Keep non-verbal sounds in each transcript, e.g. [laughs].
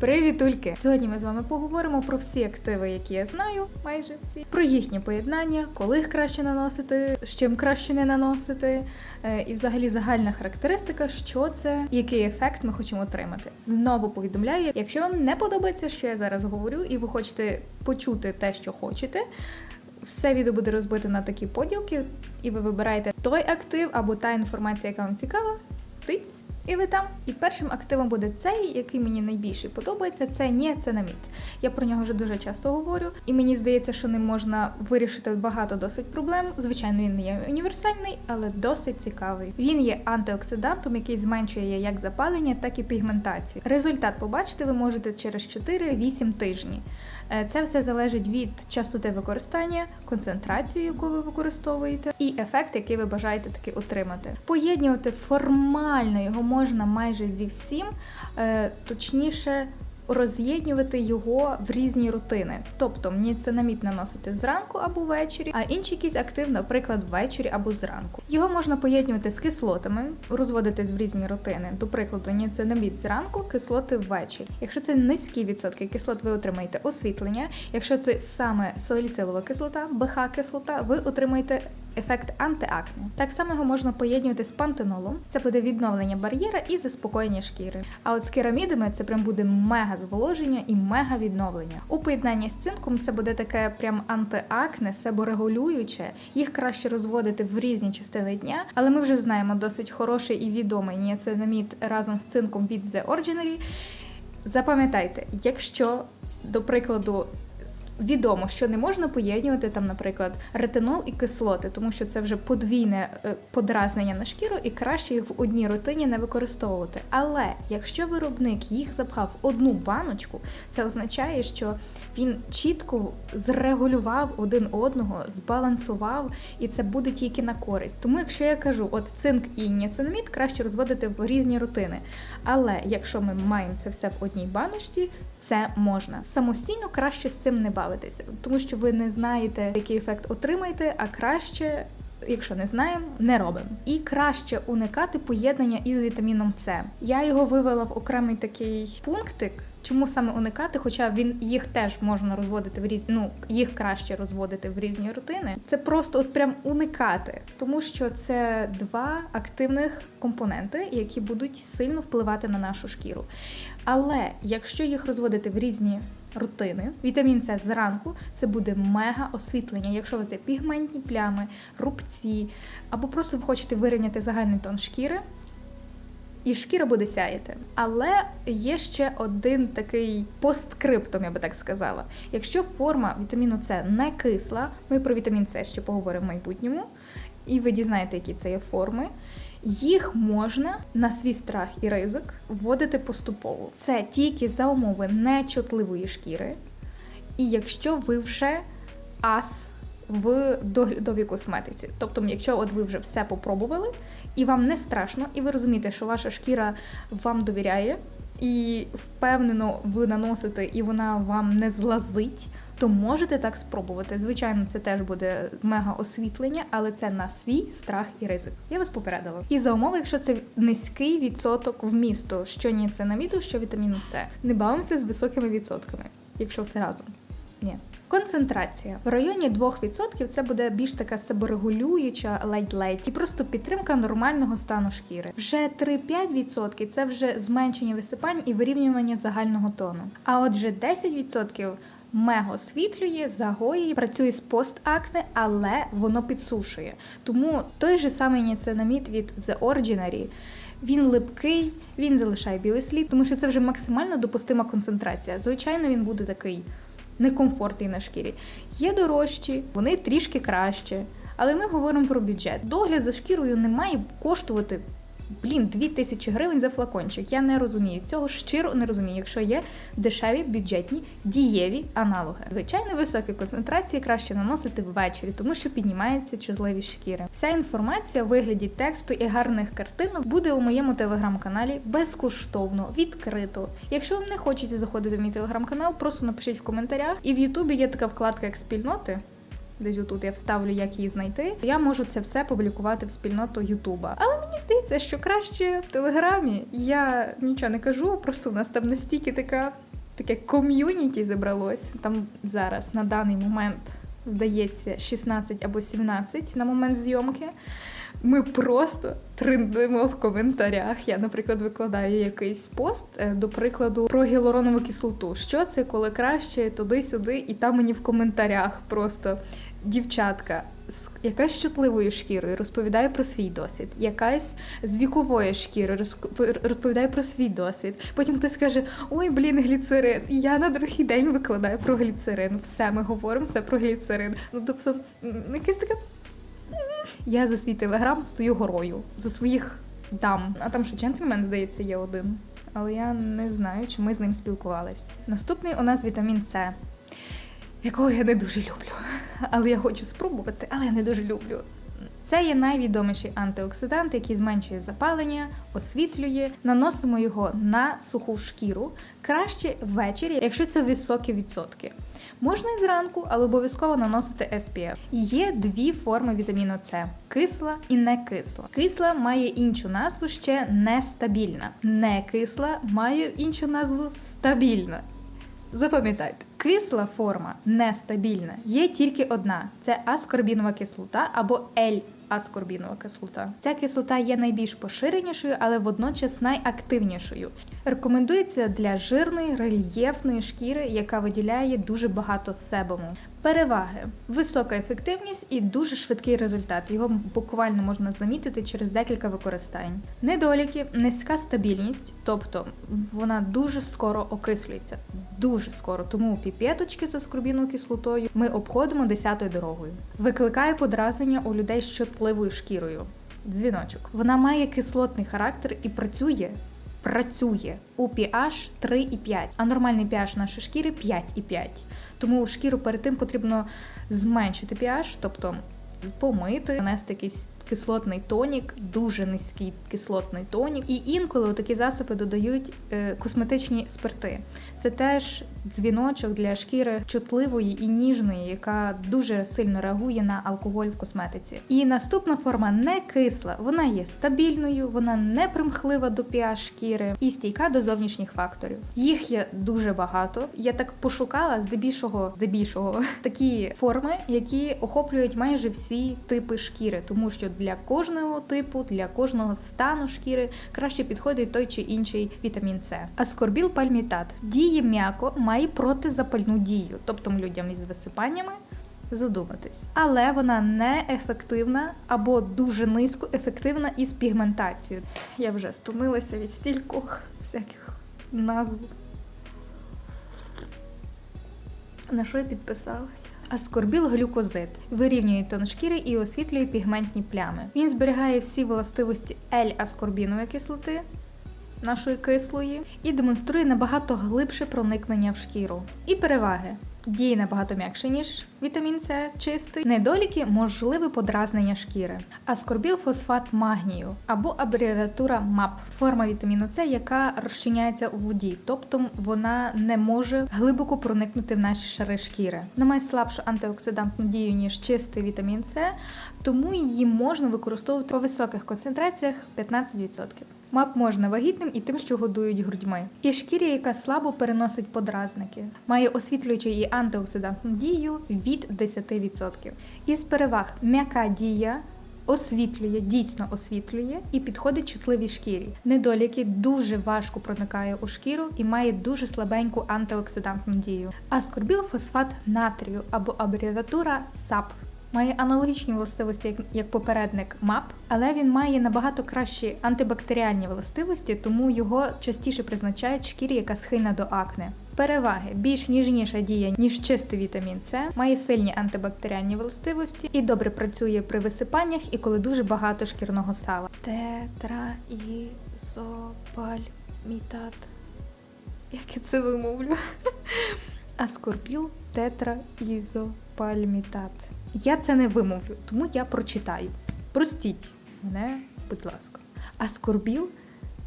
Привітульки! Сьогодні ми з вами поговоримо про всі активи, які я знаю, майже всі, про їхнє поєднання, коли їх краще наносити, з чим краще не наносити, е, і взагалі загальна характеристика, що це, який ефект ми хочемо отримати. Знову повідомляю, якщо вам не подобається, що я зараз говорю, і ви хочете почути те, що хочете. Все відео буде розбите на такі поділки, і ви вибираєте той актив або та інформація, яка вам цікава, тиць, і ви там. І першим активом буде цей, який мені найбільше подобається, це ніацинамід. Я про нього вже дуже часто говорю, і мені здається, що ним можна вирішити багато досить проблем. Звичайно, він не є універсальний, але досить цікавий. Він є антиоксидантом, який зменшує як запалення, так і пігментацію. Результат побачити ви можете через 4-8 тижні. Е, Це все залежить від частоти використання, концентрації, яку ви використовуєте, і ефект, який ви бажаєте таки отримати. Поєднувати формально його можна майже зі всім, е, точніше. Роз'єднювати його в різні рутини, тобто ніцинамід наносити зранку або ввечері, а інший якийсь актив, наприклад, ввечері або зранку. Його можна поєднувати з кислотами, розводити в різні рутини. До прикладу, ніцинамід зранку, кислоти ввечері. Якщо це низькі відсотки кислот, ви отримаєте освітлення. Якщо це саме саліцилова кислота, БХ-кислота, ви отримаєте ефект антиакне. Так само його можна поєднувати з пантенолом. Це буде відновлення бар'єра і заспокоєння шкіри. А от з керамідами це прям буде мега зволоження і мега відновлення. У поєднанні з цинком це буде таке прям антиакне, себорегулююче. Їх краще розводити в різні частини дня, але ми вже знаємо досить хороший і відомий ніацинамід разом з цинком від The Ordinary. Запам'ятайте, якщо, до прикладу, Відомо, що не можна поєднувати там, наприклад, ретинол і кислоти, тому що це вже подвійне е, подразнення на шкіру, і краще їх в одній рутині не використовувати. Але якщо виробник їх запхав в одну баночку, це означає, що він чітко зрегулював один одного, збалансував, і це буде тільки на користь. Тому, якщо я кажу, от цинк і ніацинамід краще розводити в різні рутини. Але якщо ми маємо це все в одній баночці, це можна самостійно краще з цим не бавитися, тому що ви не знаєте, який ефект отримаєте, а краще. Якщо не знаємо, не робимо. І краще уникати поєднання із вітаміном С. Я його вивела в окремий такий пунктик. Чому саме уникати? Хоча він їх теж можна розводити в різні, ну їх краще розводити в різні рутини. Це просто от прям уникати, тому що це два активних компоненти, які будуть сильно впливати на нашу шкіру. Але якщо їх розводити в різні рутини, вітамін С зранку це буде мега освітлення. Якщо у вас є пігментні плями, рубці, або просто ви хочете вирівняти загальний тон шкіри. І шкіра буде сяяти. Але є ще один такий постскриптум, я би так сказала. Якщо форма вітаміну С не кисла, ми про вітамін С ще поговоримо в майбутньому, і ви дізнаєте, які це є форми. Їх можна на свій страх і ризик вводити поступово. Це тільки за умови нечутливої шкіри. І якщо ви вже ас в доглядовій косметиці. Тобто, якщо от ви вже все попробували, і вам не страшно, і ви розумієте, що ваша шкіра вам довіряє, і впевнено ви наносите, і вона вам не злазить, то можете так спробувати. Звичайно, це теж буде мега освітлення, але це на свій страх і ризик. Я вас попередила. І за умови, якщо це низький відсоток вмісту, що ні ніацинаміду, що вітаміну С. Не бавимося з високими відсотками, якщо все разом. Ні. Концентрація в районі 2% це буде більш така себорегулююча ледь-ледь і просто підтримка нормального стану шкіри. Вже 3-5% це вже зменшення висипань і вирівнювання загального тону. А отже, 10% мега освітлює, загоює, працює з постакне, але воно підсушує. Тому той же самий ніцинамід від The Ordinary він липкий, він залишає білий слід, тому що це вже максимально допустима концентрація. Звичайно, він буде такий некомфортний на шкірі. Є дорожчі, вони трішки краще. Але ми говоримо про бюджет. Догляд за шкірою не має коштувати. Блін, 2000 гривень за флакончик. Я не розумію цього, щиро не розумію, якщо є дешеві, бюджетні, дієві аналоги. Звичайно, високі концентрації краще наносити ввечері, тому що піднімається чутливість шкіри. Вся інформація в вигляді тексту і гарних картинок буде у моєму телеграм-каналі безкоштовно, відкрито. Якщо вам не хочеться заходити в мій телеграм-канал, просто напишіть в коментарях. І в Ютубі є така вкладка як спільноти. Десь отут я вставлю, як її знайти. Я можу це все публікувати в спільноту Ютуба. Але мені здається, що краще в телеграмі. Я нічого не кажу, просто у нас там настільки така таке ком'юніті зібралось. Там зараз на даний момент здається 16 або 17 на момент зйомки. Ми просто триндимо в коментарях. Я, наприклад, викладаю якийсь пост, е, до прикладу, про гіалуронову кислоту. Що це, коли краще туди-сюди, і там мені в коментарях просто дівчатка. Якась з чутливою шкірою розповідає про свій досвід, якась з вікової шкіри розповідає про свій досвід. Потім хтось каже: Ой, блін, гліцерин. І я на другий день викладаю про гліцерин. Все, ми говоримо все про гліцерин. Ну тобто, якесь таке я за свій телеграм стою горою за своїх дам. А там ще джентльмен, здається, є один. Але я не знаю, чи ми з ним спілкувались. Наступний у нас вітамін С, якого я не дуже люблю. Але я хочу спробувати, але я не дуже люблю. Це є найвідоміший антиоксидант, який зменшує запалення, освітлює. Наносимо його на суху шкіру. Краще ввечері, якщо це високі відсотки. Можна і зранку, але обов'язково наносити SPF. Є дві форми вітаміну С: кисла і некисла. Кисла має іншу назву ще нестабільна. Некисла має іншу назву стабільна. Запам'ятайте, кисла форма нестабільна є тільки одна: це аскорбінова кислота або L-аскорбінова кислота. Ця кислота є найбільш поширенішою, але водночас найактивнішою. Рекомендується для жирної рельєфної шкіри, яка виділяє дуже багато себуму. Переваги: висока ефективність і дуже швидкий результат. Його буквально можна замітити через декілька використань. Недоліки, низька стабільність, тобто вона дуже скоро окислюється, дуже скоро. Тому піпеточки з аскорбіновою кислотою ми обходимо десятою дорогою. Викликає подразнення у людей з чутливою шкірою. Дзвіночок. Вона має кислотний характер і працює. Працює у pH 3,5, а нормальний pH нашої шкіри 5,5. Тому шкіру перед тим потрібно зменшити pH, тобто помити, нанести якийсь кислотний тонік, дуже низький кислотний тонік. І інколи у такі засоби додають е, косметичні спирти. Це теж дзвіночок для шкіри чутливої і ніжної, яка дуже сильно реагує на алкоголь в косметиці. І наступна форма не кисла, вона є стабільною, вона не примхлива до pH шкіри і стійка до зовнішніх факторів. Їх є дуже багато. Я так пошукала здебільшого, здебільшого [laughs] такі форми, які охоплюють майже всі типи шкіри, тому що для кожного типу, для кожного стану шкіри краще підходить той чи інший вітамін С. Аскорбіл пальмітат діє м'яко, має протизапальну дію, тобто людям із висипаннями. Задуматись, але вона не ефективна або дуже низько ефективна із пігментацією. Я вже стомилася від стількох всяких назв. На що я підписалася? Аскорбіл глюкозид вирівнює тон шкіри і освітлює пігментні плями. Він зберігає всі властивості L-аскорбінової кислоти, нашої кислої, і демонструє набагато глибше проникнення в шкіру. І переваги. Діє набагато м'якше, ніж вітамін С чистий. Недоліки можливе подразнення шкіри. Аскорбіл фосфат магнію або абревіатура МАП форма вітаміну С, яка розчиняється у воді, тобто вона не може глибоко проникнути в наші шари шкіри. Вона має слабшу антиоксидантну дію, ніж чистий вітамін С, тому її можна використовувати по високих концентраціях 15%. МАП можна вагітним і тим, що годують грудьми. І шкірі, яка слабо переносить подразники, має освітлюючу і антиоксидантну дію від 10%. Із переваг м'яка дія. Освітлює, дійсно освітлює і підходить чутливій шкірі. Недоліки дуже важко проникає у шкіру і має дуже слабеньку антиоксидантну дію. Аскорбіл фосфат натрію або абревіатура САП. Має аналогічні властивості, як, попередник МАП, але він має набагато кращі антибактеріальні властивості, тому його частіше призначають шкірі, яка схильна до акне. Переваги більш ніжніша дія, ніж чистий вітамін С, має сильні антибактеріальні властивості і добре працює при висипаннях і коли дуже багато шкірного сала. Тетраізопальмітат. Як я це вимовлю? [laughs] Аскорбіл тетраізопальмітат. Я це не вимовлю, тому я прочитаю. Простіть мене, будь ласка. Аскорбіл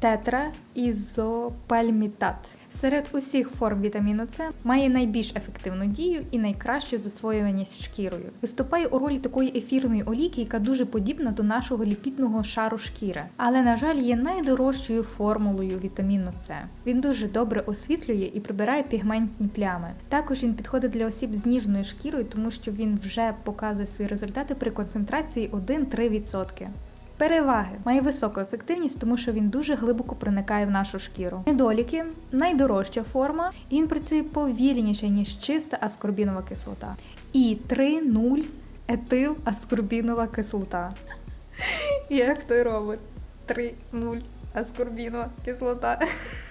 теtraізопальмітат. Серед усіх форм вітаміну С має найбільш ефективну дію і найкращу засвоюваність шкірою. Виступає у ролі такої ефірної олійки, яка дуже подібна до нашого ліпідного шару шкіри, але на жаль є найдорожчою формулою вітаміну С. Він дуже добре освітлює і прибирає пігментні плями. Також він підходить для осіб з ніжною шкірою, тому що він вже показує свої результати при концентрації 1-3%. Переваги має високу ефективність, тому що він дуже глибоко проникає в нашу шкіру. Недоліки найдорожча форма, і він працює повільніше, ніж чиста аскорбінова кислота. І 3,0 етил аскорбінова кислота. [laughs] Як той робить? 3,0 аскорбінова кислота. [laughs]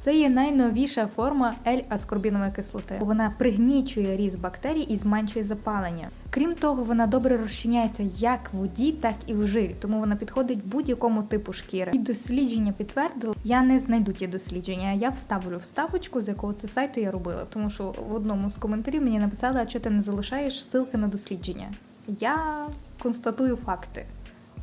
Це є найновіша форма L-аскорбінової кислоти. Вона пригнічує ріст бактерій і зменшує запалення. Крім того, вона добре розчиняється як в воді, так і в жирі, тому вона підходить будь-якому типу шкіри. І дослідження підтвердили, я не знайду ті дослідження. Я вставлю вставочку, з якого це сайту я робила, тому що в одному з коментарів мені написали, а що ти не залишаєш ссылки на дослідження. Я констатую факти.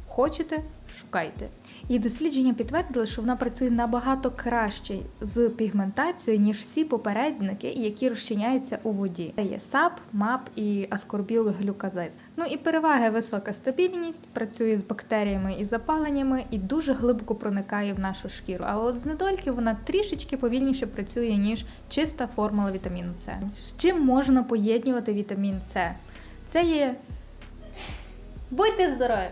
Хочете, шукайте. І дослідження підтвердили, що вона працює набагато краще з пігментацією, ніж всі попередники, які розчиняються у воді. Це є САП, МАП і аскорбілглюказид. Ну і переваги висока стабільність, працює з бактеріями і запаленнями і дуже глибоко проникає в нашу шкіру. А от з недоліків вона трішечки повільніше працює, ніж чиста формула вітаміну С. З чим можна поєднувати вітамін С? Це є. Будьте здорові!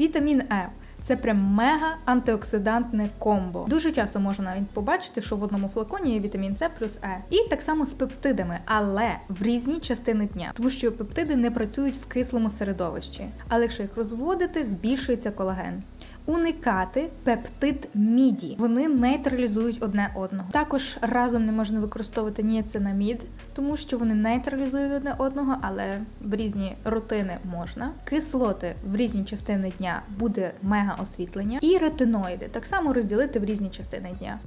Вітамін Е. Це прям мега антиоксидантне комбо. Дуже часто можна навіть побачити, що в одному флаконі є вітамін С плюс Е. І так само з пептидами, але в різні частини дня, тому що пептиди не працюють в кислому середовищі. Але якщо їх розводити, збільшується колаген. Уникати пептид міді. Вони нейтралізують одне одного. Також разом не можна використовувати ніацинамід, тому що вони нейтралізують одне одного, але в різні рутини можна. Кислоти в різні частини дня буде мега освітлення, і ретиноїди так само розділити в різні частини дня.